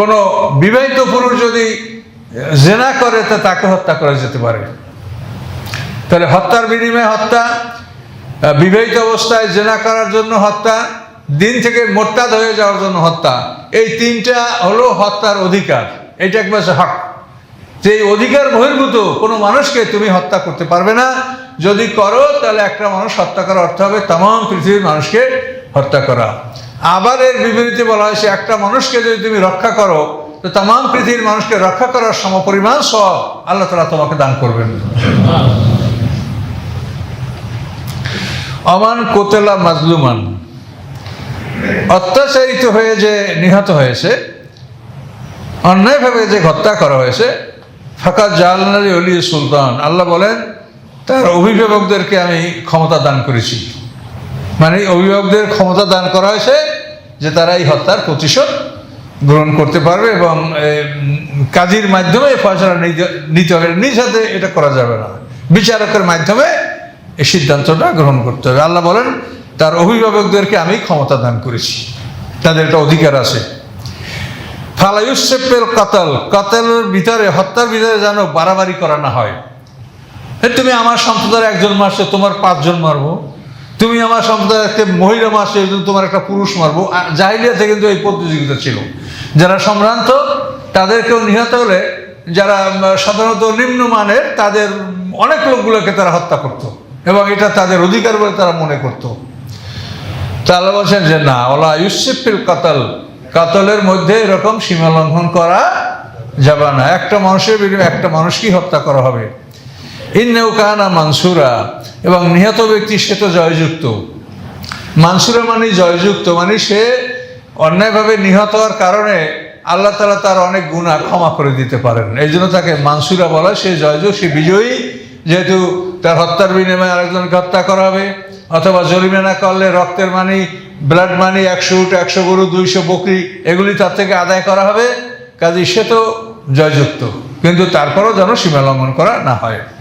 কোনো বিবাহিত পুরুষ যদি জেনা করে, তা তাকে হত্যা করা যেতে পারে। তাহলে হত্যার বিনিময়ে হত্যা বিবাহিত অবস্থায় জেনা করার জন্য হত্যা, দিন থেকে মোরতাদ হয়ে যাওয়ার জন্য হত্যা, এই তিনটা হলো হত্যার অধিকার। এটা একবার হক। যে অধিকার বহির্ভূত, কোনো মানুষকে তুমি হত্যা করতে পারবে না। যদি করো, তাহলে একটা মানুষ হত্যা করার অর্থ হবে তাম পৃথিবীর মানুষকে হত্যা করা। আবার এর বিপরীতে বলা হয়েছে, একটা মানুষকে যদি তুমি রক্ষা করো, তো তাম পৃথিবীর মানুষকে রক্ষা করার সমপরিমাণ সব আল্লাহ তালা তোমাকে দান করবেন। অমান কোতেলা মাজলুমান। অত্যাচারিত হয়ে যে নিহত হয়েছে অন্যায়ভাবে যে হত্যা করা হয়েছে ফাঁকা জালনারি অলি সুলতান। আল্লাহ বলেন, তার অভিভাবকদেরকে আমি ক্ষমতা দান করেছি। মানে অভিভাবকদের ক্ষমতা দান করা হয়েছে যে তারা এই হত্যার প্রতিশোধ গ্রহণ করতে পারবে এবং কাজীর মাধ্যমে ফয়সলা নিতে- হবে। নিজ হাতে এটা করা যাবে না। বিচারকের মাধ্যমে এই সিদ্ধান্তটা গ্রহণ করতে হবে। আল্লাহ বলেন, তার অভিভাবকদেরকে আমি ক্ষমতা দান করেছি। তাদের একটা অধিকার আছে। ফালায়ুসেপের কাতাল, কাতালের ভিতরে, হত্যার ভিতরে যেন বাড়াবাড়ি করা না হয়। তুমি আমার সম্প্রদায়ের একজন মারছো, তোমার পাঁচজন মারবো। তুমি আমার সম্প্রদায়ের একটা মহিলা মারছো এই জন্য তোমার একটা পুরুষ মারবো। জাহিলিয়াতে কিন্তু এই প্রতিযোগিতা ছিল। যারা সম্ভ্রান্ত, তাদেরকেও নিহত হলে যারা সাধারণত নিম্নমানের তাদের অনেক লোকগুলোকে তারা হত্যা করত এবং এটা তাদের অধিকার বলে তারা মনে করতো। তাহলে বলছেন যে, না, ওলা ইউসিফিল কাতাল। কাতলের মধ্যে এরকম সীমা লঙ্ঘন করা যাবে না। একটা মানুষের বিরুদ্ধে, একটা মানুষকেই হত্যা করা হবে। ইন্নেও কাহানা মানসুরা। এবং নিহত ব্যক্তি সে তো জয়যুক্ত। মানসুরা মানে জয়যুক্ত মানে সে অন্যায়ভাবে নিহত হওয়ার কারণে আল্লাহ তালা তার অনেক গুণা ক্ষমা করে দিতে পারেন। এই জন্য তাকে মানসুরা বলা সে জয়যুক্ত, সে বিজয়ী। যেহেতু তার হত্যার বিনিময়ে আরেকজনকে হত্যা করা হবে, অথবা জরিমানা করলে রক্তের মানি, ব্লাড মানি, একশো উঠ একশো গরু, দুইশো বকরি, এগুলি তার থেকে আদায় করা হবে। কাজে সে তো জয়যুক্ত। কিন্তু তারপরও যেন সীমা লঙ্ঘন করা না হয়।